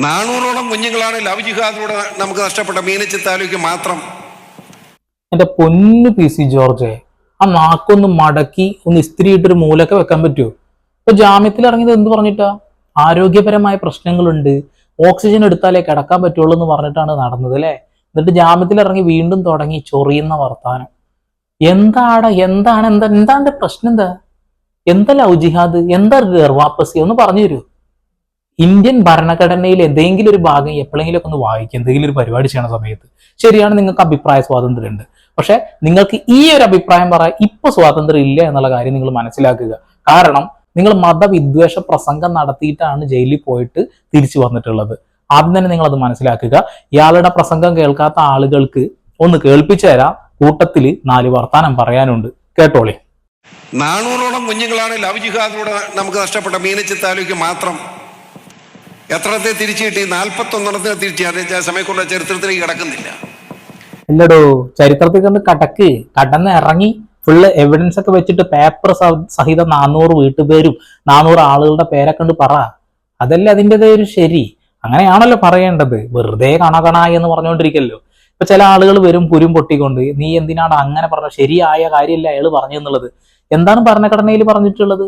നാനൂറോളം കുഞ്ഞുങ്ങളാണ് ലവ് ജിഹാദിലൂടെ നമുക്ക് നഷ്ടപ്പെട്ട മീനച്ചി താലൂക്ക് മാത്രം. എന്റെ പൊന്നു പി സി ജോർജ് ആ നാക്കൊന്ന് മടക്കി ഒന്ന് ഇസ്തിരി ഇട്ടൊരു മൂലൊക്കെ വെക്കാൻ പറ്റുമോ ഇപ്പൊ ജാമ്യത്തിൽ ഇറങ്ങിയത് എന്ത് പറഞ്ഞിട്ടാ? ആരോഗ്യപരമായ പ്രശ്നങ്ങളുണ്ട് ഓക്സിജൻ എടുത്താലേ കിടക്കാൻ പറ്റുള്ളൂ എന്ന് പറഞ്ഞിട്ടാണ് നടന്നത് അല്ലേ? എന്നിട്ട് ജാമ്യത്തിൽ ഇറങ്ങി വീണ്ടും തുടങ്ങി ചൊറിയുന്ന വർത്താനം. എന്താണ് എന്താണ് എന്താ എന്താ പ്രശ്നം എന്താ? എന്താ ലവ് ജിഹാദ്? എന്താ ഗർവാപ്പസി? ഒന്ന് പറഞ്ഞു തരൂ ഇന്ത്യൻ ഭരണഘടനയിൽ എന്തെങ്കിലും ഒരു ഭാഗം എപ്പോഴെങ്കിലും ഒക്കെ ഒന്ന് വായിക്കുക എന്തെങ്കിലും ഒരു പരിപാടി ചെയ്യണ സമയത്ത് ശരിയാണ് നിങ്ങൾക്ക് അഭിപ്രായ സ്വാതന്ത്ര്യം ഉണ്ട് പക്ഷെ നിങ്ങൾക്ക് ഈ ഒരു അഭിപ്രായം പറയാൻ ഇപ്പൊ സ്വാതന്ത്ര്യം ഇല്ല എന്നുള്ള കാര്യം നിങ്ങൾ മനസ്സിലാക്കുക. കാരണം നിങ്ങൾ മതവിദ്വേഷ പ്രസംഗം നടത്തിയിട്ടാണ് ജയിലിൽ പോയിട്ട് തിരിച്ചു വന്നിട്ടുള്ളത്. ആദ്യം തന്നെ നിങ്ങൾ അത് മനസ്സിലാക്കുക. ഇയാളുടെ പ്രസംഗം കേൾക്കാത്ത ആളുകൾക്ക് ഒന്ന് കേൾപ്പിച്ചു തരാം. കൂട്ടത്തിൽ നാല് വർത്താനം പറയാനുണ്ട്. കേട്ടോളി. നാനൂറോളം കുഞ്ഞുങ്ങളാണ് ലവ് ജിഹാദിലൂടെ നമുക്ക് നഷ്ടപ്പെട്ട മീനച്ചി താലൂക്ക് മാത്രം എത്രത്തെ തിരിച്ചു കിട്ടി? നാൽപ്പത്തൊന്നെണ്ണത്തിന് തിരിച്ചു. സമയക്കുള്ള ചരിത്രത്തിലേക്ക് കിടക്കുന്നില്ല. ഇല്ലടോ ചരിത്രത്തിൽ നിന്ന് കടക്ക്. കടന്ന് ഇറങ്ങി. ഫുള്ള് എവിഡൻസ് ഒക്കെ വെച്ചിട്ട് പേപ്പർ സഹിതം നാനൂറ് വീട്ടുപേരും നാനൂറ് ആളുകളുടെ പേരൊക്കെ ഉണ്ട് പറ. അതല്ല അതിന്റെതായ ഒരു ശരി? അങ്ങനെയാണല്ലോ പറയേണ്ടത്. വെറുതെ കണ കണ എന്ന് പറഞ്ഞുകൊണ്ടിരിക്കല്ലോ. ഇപ്പൊ ചില ആളുകൾ വരും പുരും പൊട്ടിക്കൊണ്ട്. നീ എന്തിനാണ് അങ്ങനെ പറഞ്ഞ? ശരിയായ കാര്യമല്ല അയാൾ പറഞ്ഞു എന്നുള്ളത് എന്താണ് ഭരണഘടനയിൽ പറഞ്ഞിട്ടുള്ളത്?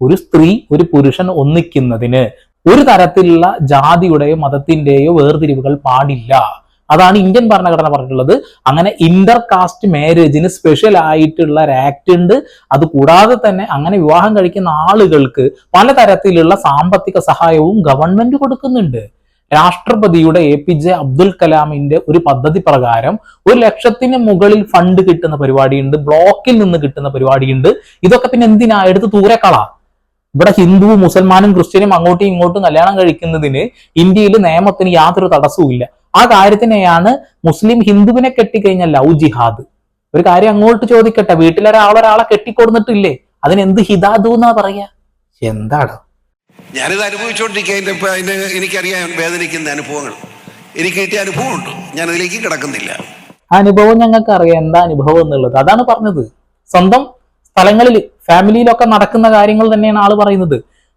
ഒരു സ്ത്രീ ഒരു പുരുഷൻ ഒന്നിക്കുന്നതിന് ഒരു തരത്തിലുള്ള ജാതിയുടെയോ മതത്തിന്റെയോ വേർതിരിവുകൾ പാടില്ല. അതാണ് ഇന്ത്യൻ ഭരണഘടന പറഞ്ഞിട്ടുള്ളത്. അങ്ങനെ ഇന്റർ കാസ്റ്റ് മാരേജിന് സ്പെഷ്യൽ ആയിട്ടുള്ള ഒരു ആക്ട് ഉണ്ട്. അത് കൂടാതെ തന്നെ അങ്ങനെ വിവാഹം കഴിക്കുന്ന ആളുകൾക്ക് പലതരത്തിലുള്ള സാമ്പത്തിക സഹായവും ഗവൺമെന്റ് കൊടുക്കുന്നുണ്ട്. രാഷ്ട്രപതിയുടെ എ പി ജെ അബ്ദുൽ കലാമിന്റെ ഒരു പദ്ധതി പ്രകാരം ഒരു ലക്ഷത്തിന് മുകളിൽ ഫണ്ട് കിട്ടുന്ന പരിപാടിയുണ്ട്. ബ്ലോക്കിൽ നിന്ന് കിട്ടുന്ന പരിപാടിയുണ്ട്. ഇതൊക്കെ പിന്നെ എന്തിനാ? എടുത്ത് ദൂരെക്കളാ ഇവിടെ ഹിന്ദുവും മുസൽമാനും ക്രിസ്ത്യനും അങ്ങോട്ടും ഇങ്ങോട്ടും കല്യാണം കഴിക്കുന്നതിന് ഇന്ത്യയിൽ നിയമത്തിന് യാതൊരു തടസ്സവും ഇല്ല. ആ കാര്യത്തിനെയാണ് മുസ്ലിം ഹിന്ദുവിനെ കെട്ടിക്കഴിഞ്ഞ ലവ് ജിഹാദ്. ഒരു കാര്യം അങ്ങോട്ട് ചോദിക്കട്ടെ വീട്ടിലൊരാളൊരാളെ കെട്ടിക്കൊടുന്നിട്ടില്ലേ അതിന് എന്ത് ഹിദാദു എന്നാ പറയാ? എന്താണ് ഞാനിത് അനുഭവിച്ചുകൊണ്ടിരിക്കുക അതിന്റെ ഇപ്പം അതിന് എനിക്കറിയാം വേദനിക്കുന്ന അനുഭവങ്ങൾ. എനിക്ക് കിട്ടിയ ഞാൻ അതിലേക്ക് കിടക്കുന്നില്ല. ആ അനുഭവം ഞങ്ങൾക്ക് അറിയാം എന്താ അനുഭവം എന്നുള്ളത്? അതാണ് പറഞ്ഞത്. സ്വന്തം സ്ഥലങ്ങളിൽ ഫാമിലിയിലൊക്കെ നടക്കുന്ന കാര്യങ്ങൾ തന്നെയാണ് ആൾ പറയുന്നത്.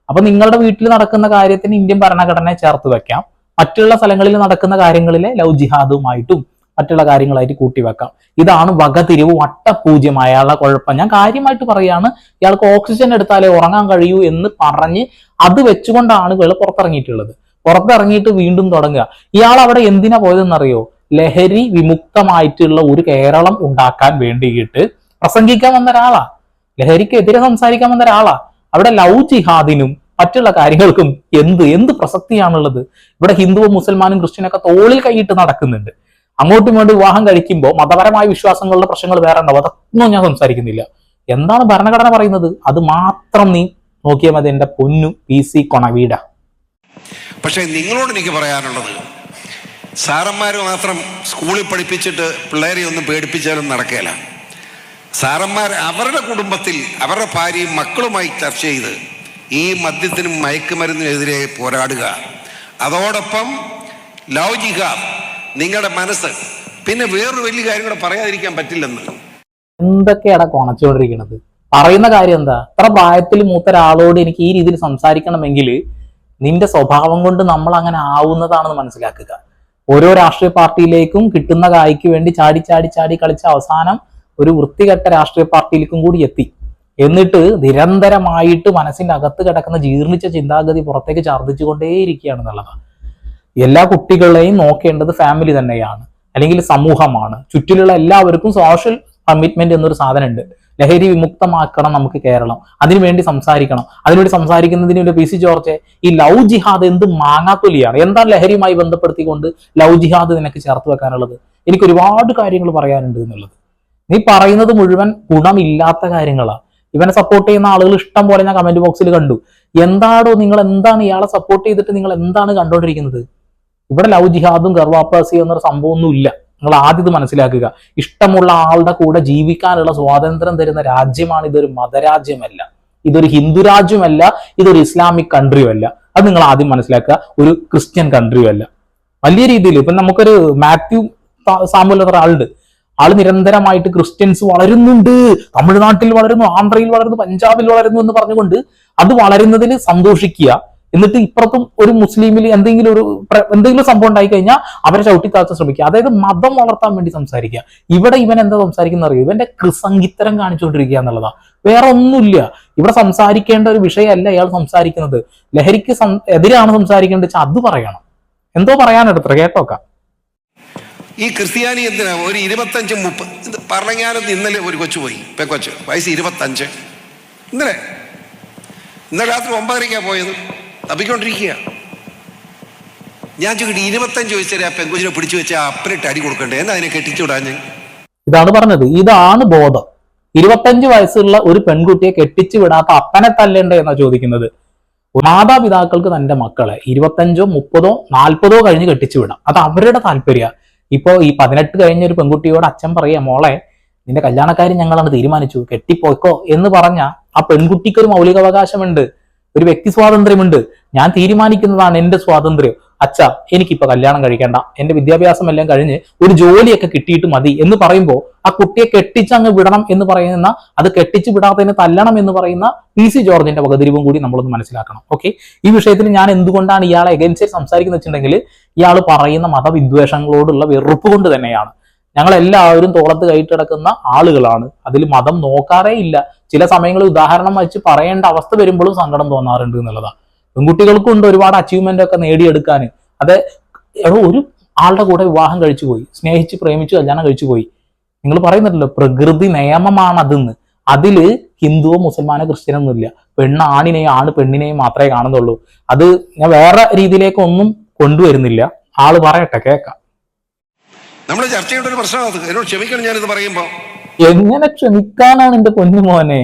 അപ്പൊ നിങ്ങളുടെ വീട്ടിൽ നടക്കുന്ന കാര്യത്തിന് ഇന്ത്യൻ ഭരണഘടനയെ ചേർത്ത് വെക്കാം. മറ്റുള്ള സ്ഥലങ്ങളിൽ നടക്കുന്ന കാര്യങ്ങളിലെ ലവ് ജിഹാദുമായിട്ടും മറ്റുള്ള കാര്യങ്ങളായിട്ട് കൂട്ടിവെക്കാം ഇതാണ് വകതിരിവ് വട്ടപൂജ്യം അയാളുടെ കുഴപ്പം. ഞാൻ കാര്യമായിട്ട് പറയാണ് ഇയാൾക്ക് ഓക്സിജൻ എടുത്താലേ ഉറങ്ങാൻ കഴിയൂ എന്ന് പറഞ്ഞ് അത് വെച്ചുകൊണ്ടാണ് ഇയാൾ പുറത്തിറങ്ങിയിട്ടുള്ളത്. പുറത്തിറങ്ങിയിട്ട് വീണ്ടും തുടങ്ങുക. ഇയാൾ അവിടെ എന്തിനാ പോയതെന്നറിയോ? ലഹരി വിമുക്തമായിട്ടുള്ള ഒരു കേരളം ഉണ്ടാക്കാൻ വേണ്ടിയിട്ട് പ്രസംഗിക്കാൻ വന്ന ഒരാളാ. ലഹരിക്കെതിരെ സംസാരിക്കാൻ വന്ന ഒരാളാ അവിടെ ലവ് ജിഹാദിനും മറ്റുള്ള കാര്യങ്ങൾക്കും എന്ത് എന്ത് പ്രസക്തിയാണുള്ളത്? ഇവിടെ ഹിന്ദുവും മുസൽമാനും ക്രിസ്ത്യനൊക്കെ തോളിൽ കൈയിട്ട് നടക്കുന്നുണ്ട്. അങ്ങോട്ടും ഇങ്ങോട്ടും വിവാഹം കഴിക്കുമ്പോൾ മതപരമായ വിശ്വാസങ്ങളുടെ പ്രശ്നങ്ങൾ വേറെ ഉണ്ടാവും. അതൊന്നും ഞാൻ സംസാരിക്കുന്നില്ല. എന്താണ് ഭരണഘടന പറയുന്നത്? അത് മാത്രം നീ നോക്കിയാൽ മതി എന്റെ പൊന്നു പി സി കൊണവീട. പക്ഷേ നിങ്ങളോട് എനിക്ക് പറയാനുള്ളത് സാറന്മാർ മാത്രം സ്കൂളിൽ പഠിപ്പിച്ചിട്ട് പിള്ളേരെ ഒന്നും പേടിപ്പിച്ചാലും നടക്കുകയില്ല സാറന്മാർ അവരുടെ കുടുംബത്തിൽ അവരുടെ ഭാര്യയും മക്കളുമായി ചർച്ച ചെയ്ത് ഈ മദ്യത്തിനും മയക്കുമരുന്നിനെതിരെ പോരാടുക. അതോടൊപ്പം ജിഹാദ് നിങ്ങളുടെ മനസ്സ് പിന്നെ വേറൊരു വലിയ കാര്യം കൂടെ പറയാതിരിക്കാൻ പറ്റില്ലെന്ന്. എന്തൊക്കെയാണ് കൊണച്ചുകൊണ്ടിരിക്കുന്നത് പറയുന്ന കാര്യം എന്താ? ഇത്ര പ്രായത്തിൽ മൂത്ത ഒരാളോട് എനിക്ക് ഈ രീതിയിൽ സംസാരിക്കണമെങ്കിൽ നിന്റെ സ്വഭാവം കൊണ്ട് നമ്മൾ അങ്ങനെ ആവുന്നതാണെന്ന് മനസ്സിലാക്കുക. ഓരോ രാഷ്ട്രീയ പാർട്ടിയിലേക്കും കിട്ടുന്ന കായ്ക്ക് വേണ്ടി ചാടി ചാടി ചാടി കളിച്ച അവസാനം ഒരു വൃത്തികെട്ട രാഷ്ട്രീയ പാർട്ടിയിലേക്കും കൂടി എത്തി. എന്നിട്ട് നിരന്തരമായിട്ട് മനസ്സിന്റെ അകത്ത് കിടക്കുന്ന ജീർണിച്ച ചിന്താഗതി പുറത്തേക്ക് ഛർദ്ദിച്ചുകൊണ്ടേയിരിക്കുകയാണെന്നുള്ളതാണ് എല്ലാ കുട്ടികളെയും നോക്കേണ്ടത് ഫാമിലി തന്നെയാണ്. അല്ലെങ്കിൽ സമൂഹമാണ്. ചുറ്റിലുള്ള എല്ലാവർക്കും സോഷ്യൽ കമ്മിറ്റ്മെന്റ് എന്നൊരു സാധനമുണ്ട്. ലഹരി വിമുക്തമാക്കണം നമുക്ക് കേരളം. അതിനുവേണ്ടി സംസാരിക്കണം. അതിനുവേണ്ടി സംസാരിക്കുന്നതിന് വേണ്ടി പി സി ജോർജ് ഈ ലവ് ജിഹാദ് എന്ത് മാങ്ങാത്തൊലിയാണ്? എന്താ ലഹരിയുമായി ബന്ധപ്പെടുത്തിക്കൊണ്ട് ലവ് ജിഹാദ് നിനക്ക് ചേർത്ത് വെക്കാനുള്ളത്? എനിക്ക് ഒരുപാട് കാര്യങ്ങൾ പറയാനുണ്ട് എന്നുള്ളത്. നീ പറയുന്നത് മുഴുവൻ ഗുണമില്ലാത്ത കാര്യങ്ങളാണ് ഇവനെ സപ്പോർട്ട് ചെയ്യുന്ന ആളുകൾ ഇഷ്ടം പോലെ ഞാൻ കമന്റ് ബോക്സിൽ കണ്ടു. എന്താണോ നിങ്ങൾ എന്താണ് ഇയാളെ സപ്പോർട്ട് ചെയ്തിട്ട് നിങ്ങൾ എന്താണ് കണ്ടുകൊണ്ടിരിക്കുന്നത് ഇവിടെ ലവ് ജിഹാദും ഗർവാപ്പാസിയും എന്നൊരു സംഭവമൊന്നും ഇല്ല നിങ്ങൾ ആദ്യം മനസ്സിലാക്കുക. ഇഷ്ടമുള്ള ആളുടെ കൂടെ ജീവിക്കാനുള്ള സ്വാതന്ത്ര്യം തരുന്ന രാജ്യമാണ് ഇതൊരു മതരാജ്യമല്ല. ഇതൊരു ഹിന്ദു രാജ്യമല്ല ഇതൊരു ഇസ്ലാമിക് കൺട്രിയും അല്ല അത് നിങ്ങൾ ആദ്യം മനസ്സിലാക്കുക. ഒരു ക്രിസ്ത്യൻ കൺട്രിയും അല്ല വലിയ രീതിയിൽ ഇപ്പൊ നമുക്കൊരു മാത്യു സാമുൽ എന്ന ആളുണ്ട് ആൾ നിരന്തരമായിട്ട് ക്രിസ്ത്യൻസ് വളരുന്നുണ്ട്. തമിഴ്നാട്ടിൽ വളരുന്നു ആന്ധ്രയിൽ വളരുന്നു പഞ്ചാബിൽ വളരുന്നു എന്ന് പറഞ്ഞുകൊണ്ട് അത് വളരുന്നതിൽ സന്തോഷിക്കുക. എന്നിട്ട് ഇപ്പുറത്തും ഒരു മുസ്ലിമിൽ എന്തെങ്കിലും ഒരു എന്തെങ്കിലും സംഭവം ഉണ്ടായി കഴിഞ്ഞാൽ അവരെ ചവിട്ടിത്താഴ്ച ശ്രമിക്കുക. അതായത് മതം വളർത്താൻ വേണ്ടി സംസാരിക്കുക. ഇവിടെ ഇവൻ എന്താ സംസാരിക്കുന്ന അറിയോ? ഇവന്റെ കൃസംഗിത്തരം കാണിച്ചുകൊണ്ടിരിക്കുക എന്നുള്ളതാ. വേറെ ഒന്നുമില്ല. ഇവിടെ സംസാരിക്കേണ്ട ഒരു വിഷയമല്ല ഇയാൾ സംസാരിക്കുന്നത്. ലഹരിക്ക് എതിരാണ് സംസാരിക്കേണ്ടത് അത് പറയണം. എന്തോ പറയാനെടുത്ത കേട്ടോക്കാം. ഈ ക്രിസ്ത്യാനി എന്തിനാ? ഒരു ഇരുപത്തഞ്ച് മുപ്പത് പറഞ്ഞാലും ഇന്നലെ ഒരു കൊച്ചു പോയി. പെക്കൊച്ച് വയസ്സ് ഇരുപത്തഞ്ച്. ഇന്നലെ. ഇന്നലെ രാത്രി ഒമ്പതരയ്ക്കാണ് പോയത്. തപ്പിക്കൊണ്ടിരിക്കുക ഞാൻ ചോദിക്കട്ടെ ഇരുപത്തഞ്ച് വയസ്സ് ആ പെങ്കുച്ചിനെ പിടിച്ചു വെച്ച് അപ്പനിട്ട് അടി കൊടുക്കണ്ടേ? എന്നാ അതിനെ കെട്ടിച്ചുവിടാൻ ഞാൻ? ഇതാണ് പറഞ്ഞത്. ഇതാണ് ബോധം. ഇരുപത്തഞ്ച് വയസ്സുള്ള ഒരു പെൺകുട്ടിയെ കെട്ടിച്ചു വിടാത്ത അപ്പനെ തല്ലേണ്ടേ എന്നാ ചോദിക്കുന്നത്? മാതാപിതാക്കൾക്ക് തന്റെ മക്കളെ ഇരുപത്തഞ്ചോ മുപ്പതോ നാൽപ്പതോ കഴിഞ്ഞ് കെട്ടിച്ചു വിടാം. അത് അവരുടെ താല്പര്യ. ഇപ്പോ ഈ പതിനെട്ട് കഴിഞ്ഞ ഒരു പെൺകുട്ടിയോട് അച്ഛൻ പറയാ മോളെ നിന്റെ കല്യാണക്കാരി ഞങ്ങളാണ് തീരുമാനിച്ചു. കെട്ടിപ്പോയിക്കോ. എന്ന് പറഞ്ഞ ആ പെൺകുട്ടിക്ക് ഒരു മൗലികാവകാശമുണ്ട്. ഒരു വ്യക്തി സ്വാതന്ത്ര്യമുണ്ട്. ഞാൻ തീരുമാനിക്കുന്നതാണ് എന്റെ സ്വാതന്ത്ര്യം. അച്ഛ എനിക്കിപ്പോ കല്യാണം കഴിക്കേണ്ട. എന്റെ വിദ്യാഭ്യാസം എല്ലാം കഴിഞ്ഞ് ഒരു ജോലിയൊക്കെ കിട്ടിയിട്ട് മതി എന്ന് പറയുമ്പോൾ ആ കുട്ടിയെ കെട്ടിച്ച് അങ്ങ് വിടണം എന്ന് പറയുന്ന അത് കെട്ടിച്ച് വിടാത്തതിന് തല്ലണം എന്ന് പറയുന്ന പി സി ജോർജിന്റെ വകതിരിവും കൂടി നമ്മളൊന്ന് മനസ്സിലാക്കണം. ഓക്കെ ഈ വിഷയത്തിൽ ഞാൻ എന്തുകൊണ്ടാണ് ഇയാളെ എഗൻസ്റ്റ് സംസാരിക്കുന്നത് വെച്ചിട്ടുണ്ടെങ്കിൽ ഇയാൾ പറയുന്ന മതവിദ്വേഷങ്ങളോടുള്ള വെറുപ്പ് കൊണ്ട് തന്നെയാണ്. ഞങ്ങൾ എല്ലാവരും തോളത്ത് കൈയിട്ട് കിടക്കുന്ന ആളുകളാണ്. അതിൽ മതം നോക്കാറേ ഇല്ല. ചില സമയങ്ങളിൽ ഉദാഹരണം വെച്ച് പറയേണ്ട അവസ്ഥ വരുമ്പോഴും സങ്കടം തോന്നാറുണ്ട് എന്നുള്ളതാണ്. പെൺകുട്ടികൾക്കും ഉണ്ട് ഒരുപാട് അച്ചീവ്മെന്റ് ഒക്കെ നേടിയെടുക്കാൻ. അത് ഒരു ആളുടെ കൂടെ വിവാഹം കഴിച്ചു പോയി സ്നേഹിച്ച് പ്രേമിച്ച് കല്യാണം കഴിച്ചു പോയി. നിങ്ങൾ പറയുന്നുണ്ടല്ലോ പ്രകൃതി നിയമമാണ് അതെന്ന് അതിൽ ഹിന്ദുവോ മുസൽമാനോ ക്രിസ്ത്യനോ ഒന്നുമില്ല പെണ്ണ് ആണിനെയും ആണ് പെണ്ണിനെയും മാത്രമേ കാണുന്നുള്ളൂ. അത് ഞാൻ വേറെ രീതിയിലേക്കൊന്നും കൊണ്ടുവരുന്നില്ല. ആൾ പറയട്ടെ കേക്കാം നമ്മൾ ചർച്ച ചെയ്യേണ്ട ഒരു പ്രശ്നമാണ് എന്നോട് ക്ഷമിക്കണം ഞാനിത് പറയുമ്പോൾ എങ്ങനെ ക്ഷമിക്കാനാണ് എന്റെ പൊന്നു മോനെ?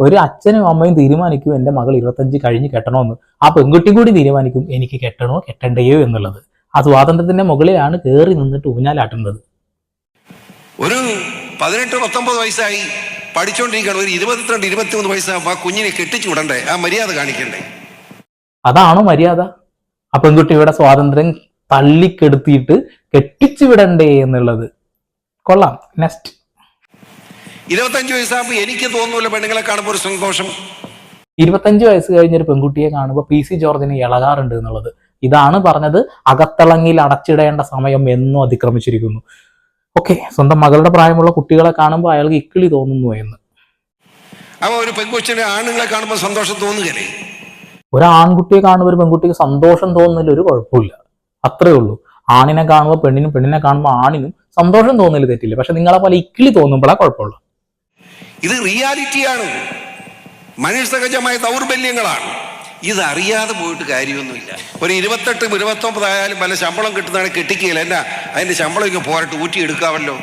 ഒരു അച്ഛനും അമ്മയും തീരുമാനിക്കും എന്റെ മകൾ ഇരുപത്തഞ്ച് കഴിഞ്ഞ് കെട്ടണമെന്ന് ആ പെൺകുട്ടി കൂടി തീരുമാനിക്കും എനിക്ക് കെട്ടണോ കെട്ടണ്ടയോ എന്നുള്ളത്. ആ സ്വാതന്ത്ര്യത്തിന്റെ മുകളിലാണ് കയറി നിന്നിട്ട് ഊഞ്ഞാലാട്ടുന്നത്. ഒരു പതിനെട്ട് പത്തൊമ്പത് വയസ്സായി പഠിച്ചുകൊണ്ടിരിക്കുകയാണ് ഒരു ഇരുപത്തിരണ്ട് ഇരുപത്തിമൂന്ന് വയസ്സാകുമ്പോൾ ആ കുഞ്ഞിനെ കെട്ടിച്ചു വിടണ്ടേ? ആ മര്യാദ കാണിക്കണ്ടേ? അതാണോ മര്യാദ? ആ പെൺകുട്ടിയുടെ സ്വാതന്ത്ര്യം തള്ളിക്കെടുത്തിയിട്ട് കെട്ടിച്ചു വിടണ്ടേ എന്നുള്ളത്. കൊള്ളാം. നെക്സ്റ്റ് ഇരുപത്തഞ്ച് വയസ്സാകുമ്പോൾ എനിക്ക് തോന്നുന്നില്ല പെണ്ണുങ്ങളെ കാണുമ്പോൾ ഒരു സന്തോഷം. ഇരുപത്തഞ്ച് വയസ്സ് കഴിഞ്ഞ ഒരു പെൺകുട്ടിയെ കാണുമ്പോൾ പി സി ജോർജിന് ഇളകാറുണ്ട് എന്നുള്ളത്. ഇതാണ് പറഞ്ഞത് അകത്തളങ്ങിൽ അടച്ചിടേണ്ട സമയം എന്നും അതിക്രമിച്ചിരിക്കുന്നു. ഓക്കെ സ്വന്തം മകളുടെ പ്രായമുള്ള കുട്ടികളെ കാണുമ്പോൾ അയാൾക്ക് ഇക്കിളി തോന്നുന്നു എന്ന്. അപ്പോൾ ഒരു പെൺകുട്ടിയുടെ ആണുങ്ങളെ കാണുമ്പോൾ സന്തോഷം തോന്നുകയല്ലേ? ഒരു ആൺകുട്ടിയെ കാണുമ്പോൾ ഒരു പെൺകുട്ടിക്ക് സന്തോഷം തോന്നുന്നതിൽ ഒരു കുഴപ്പമില്ല. അത്രേ ഉള്ളൂ. ആണിനെ കാണുമ്പോൾ പെണ്ണിനും പെണ്ണിനെ കാണുമ്പോൾ ആണിനും സന്തോഷം തോന്നുന്നതിൽ തെറ്റില്ല. പക്ഷെ നിങ്ങളെ പോലെ ഇക്കിളി തോന്നുമ്പോഴാണ് കുഴപ്പമുള്ളൂ. ഇത് റിയാലിറ്റിയാണ്. മനുഷ്യസഹജമായ ദൗർബല്യങ്ങളാണ്. ഇതറിയാതെ പോയിട്ട് കാര്യമൊന്നുമില്ല. ഒരു ഇരുപത്തെട്ടും ഇരുപത്തൊമ്പതായാലും വല്ല ശമ്പളം കിട്ടുന്നതാണ് കെട്ടിക്കുകയില്ല. എന്നാ അതിന്റെ ശമ്പളം ഇങ്ങനെ പോരട്ട് ഊറ്റിയെടുക്കാമല്ലോ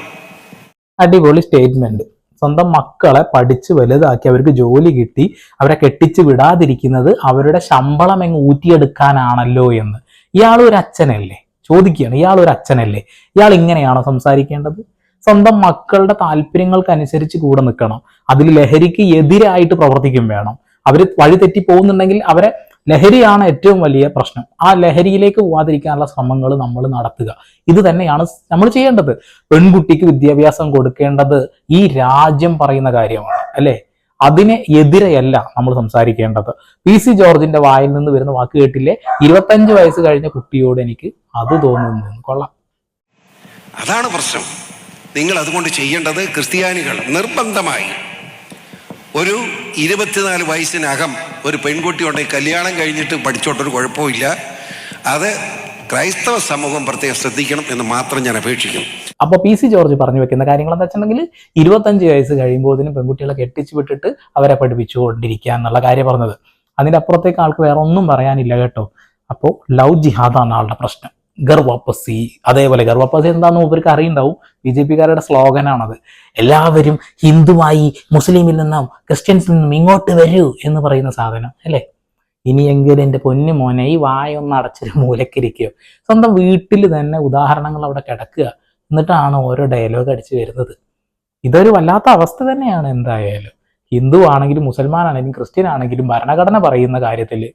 അടിപൊളി സ്റ്റേറ്റ്മെന്റ്. സ്വന്തം മക്കളെ പഠിച്ച് വലുതാക്കി അവർക്ക് ജോലി കിട്ടി അവരെ കെട്ടിച്ച് വിടാതിരിക്കുന്നത് അവരുടെ ശമ്പളം എങ്ങ് ഊറ്റിയെടുക്കാനാണല്ലോ എന്ന്. ഇയാൾ ഒരു അച്ഛനല്ലേ ചോദിക്കുകയാണ് ഇയാൾ ഒരു അച്ഛനല്ലേ ഇയാൾ ഇങ്ങനെയാണോ സംസാരിക്കേണ്ടത്? സ്വന്തം മക്കളുടെ താല്പര്യങ്ങൾക്കനുസരിച്ച് കൂടെ നിൽക്കണം. അതിൽ ലഹരിക്ക് എതിരായിട്ട് പ്രവർത്തിക്കും വേണം. അവർ വഴി തെറ്റി പോകുന്നുണ്ടെങ്കിൽ അവരെ ലഹരിയാണ് ഏറ്റവും വലിയ പ്രശ്നം. ആ ലഹരിയിലേക്ക് പോവാതിരിക്കാനുള്ള ശ്രമങ്ങൾ നമ്മൾ നടത്തുക. ഇത് തന്നെയാണ് നമ്മൾ ചെയ്യേണ്ടത്. പെൺകുട്ടിക്ക് വിദ്യാഭ്യാസം കൊടുക്കേണ്ടത് ഈ രാജ്യം പറയുന്ന കാര്യമാണ്. അല്ലേ? അതിനെ എതിരെയല്ല നമ്മൾ സംസാരിക്കേണ്ടത്. പി സി ജോർജിന്റെ വായിൽ നിന്ന് വരുന്ന വാക്ക് കേട്ടില്ലേ? ഇരുപത്തഞ്ച് വയസ്സ് കഴിഞ്ഞ കുട്ടിയോട് എനിക്ക് അത് തോന്നുന്നു. കൊള്ളാം. അതാണ് പ്രശ്നം. നിങ്ങൾ അതുകൊണ്ട് ചെയ്യേണ്ടത് ക്രിസ്ത്യാനികൾ നിർബന്ധമായി ഒരു ഇരുപത്തിനാല് വയസ്സിനകം ഒരു പെൺകുട്ടി ഉണ്ടെങ്കിൽ കല്യാണം കഴിഞ്ഞിട്ട് പഠിച്ചോട്ടൊരു കുഴപ്പമില്ല. അത് ക്രൈസ്തവ സമൂഹം പ്രത്യേകം ശ്രദ്ധിക്കണം എന്ന് മാത്രം ഞാൻ അപേക്ഷിക്കുന്നു. അപ്പൊ പി സി ജോർജ് പറഞ്ഞു വെക്കുന്ന കാര്യങ്ങൾ എന്താ വെച്ചിട്ടുണ്ടെങ്കിൽ ഇരുപത്തഞ്ച് വയസ്സ് കഴിയുമ്പോൾ ഇതിന് പെൺകുട്ടികളെ കെട്ടിച്ചു വിട്ടിട്ട് അവരെ പഠിപ്പിച്ചുകൊണ്ടിരിക്കുക എന്നുള്ള കാര്യം പറഞ്ഞത്. അതിന്റെ അപ്പുറത്തേക്ക് ആൾക്ക് വേറെ ഒന്നും പറയാനില്ല കേട്ടോ. അപ്പോൾ ലവ് ജിഹാദാണ് ആളുടെ പ്രശ്നം. ഗർവാപ്പസി. അതേപോലെ ഗർവാപ്പസി എന്താണെന്ന് ഇവർക്ക് അറിയുണ്ടാവും. B J പിക്കാരുടെ സ്ലോഗനാണത്. എല്ലാവരും ഹിന്ദുവായി മുസ്ലിമിൽ നിന്നും ക്രിസ്ത്യൻസിൽ നിന്നും ഇങ്ങോട്ട് വരൂ എന്ന് പറയുന്ന സാധനം അല്ലേ? ഇനിയെങ്കിലും എന്റെ പൊന്നു മോനെ ഈ വായൊന്ന് അടച്ചൊരു മൂലക്കിരിക്കുകയോ സ്വന്തം വീട്ടിൽ തന്നെ ഉദാഹരണങ്ങൾ അവിടെ കിടക്കുക. എന്നിട്ടാണ് ഓരോ ഡയലോഗ് അടിച്ച് വരുന്നത്. ഇതൊരു വല്ലാത്ത അവസ്ഥ തന്നെയാണ് എന്തായാലും. ഹിന്ദു ആണെങ്കിലും മുസൽമാൻ ആണെങ്കിലും ക്രിസ്ത്യൻ ആണെങ്കിലും ഭരണഘടന പറയുന്ന കാര്യത്തിൽ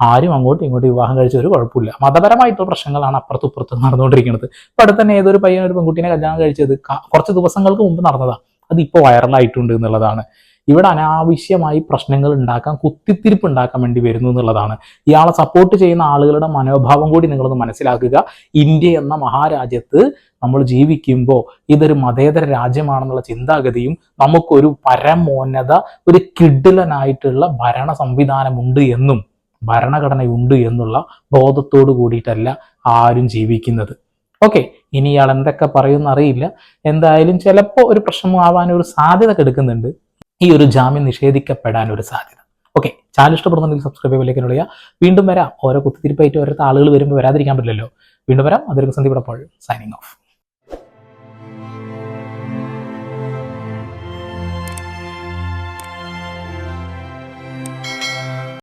ആരും അങ്ങോട്ടും ഇങ്ങോട്ടും വിവാഹം കഴിച്ച ഒരു കുഴപ്പമില്ല. മതപരമായിട്ടുള്ള പ്രശ്നങ്ങളാണ് അപ്പുറത്തും ഇപ്പുറത്തും നടന്നുകൊണ്ടിരിക്കുന്നത്. ഇപ്പൊ അടുത്ത് തന്നെ ഏതൊരു പയ്യൻ ഒരു പെൺകുട്ടീനെ കല്യാണം കഴിച്ചത് കുറച്ച് ദിവസങ്ങൾക്ക് മുമ്പ് നടന്നതാണ് അത് ഇപ്പോൾ വൈറലായിട്ടുണ്ട് എന്നുള്ളതാണ്. ഇവിടെ അനാവശ്യമായി പ്രശ്നങ്ങൾ ഉണ്ടാക്കാൻ കുത്തിത്തിരിപ്പ് ഉണ്ടാക്കാൻ വേണ്ടി വരുന്നു എന്നുള്ളതാണ്. ഇയാളെ സപ്പോർട്ട് ചെയ്യുന്ന ആളുകളുടെ മനോഭാവം കൂടി നിങ്ങളൊന്ന് മനസ്സിലാക്കുക. ഇന്ത്യ എന്ന മഹാരാജ്യത്ത് നമ്മൾ ജീവിക്കുമ്പോൾ ഇതൊരു മതേതര രാജ്യമാണെന്നുള്ള ചിന്താഗതിയും നമുക്കൊരു പരമോന്നത ഒരു കിഡിലനായിട്ടുള്ള ഭരണ സംവിധാനമുണ്ട് എന്നും ഭരണഘടനയുണ്ട് എന്നുള്ള ബോധത്തോട് കൂടിയിട്ടല്ല ആരും ജീവിക്കുന്നത്. ഓക്കെ ഇനി ഇയാൾ എന്തൊക്കെ പറയുമെന്ന് അറിയില്ല. എന്തായാലും ചിലപ്പോൾ ഒരു പ്രശ്നമാവാൻ ഒരു സാധ്യത കെടുക്കുന്നുണ്ട്. ഈ ഒരു ജാമ്യം നിഷേധിക്കപ്പെടാൻ ഒരു സാധ്യത. ഓക്കെ ചാനൽ ഇഷ്ടപ്പെടുന്നുണ്ടെങ്കിൽ സബ്സ്ക്രൈബ് ചെയ്യിലേക്ക് വിളിക്കുക വീണ്ടും വരാം. ഓരോ കുത്തിരിപ്പായിട്ട് ഓരോ ആളുകൾ വരുമ്പോൾ വരാതിരിക്കാൻ പറ്റില്ലല്ലോ. വീണ്ടും വരാം. അതൊരു സന്ദീപ് സൈനിങ് ഓഫ്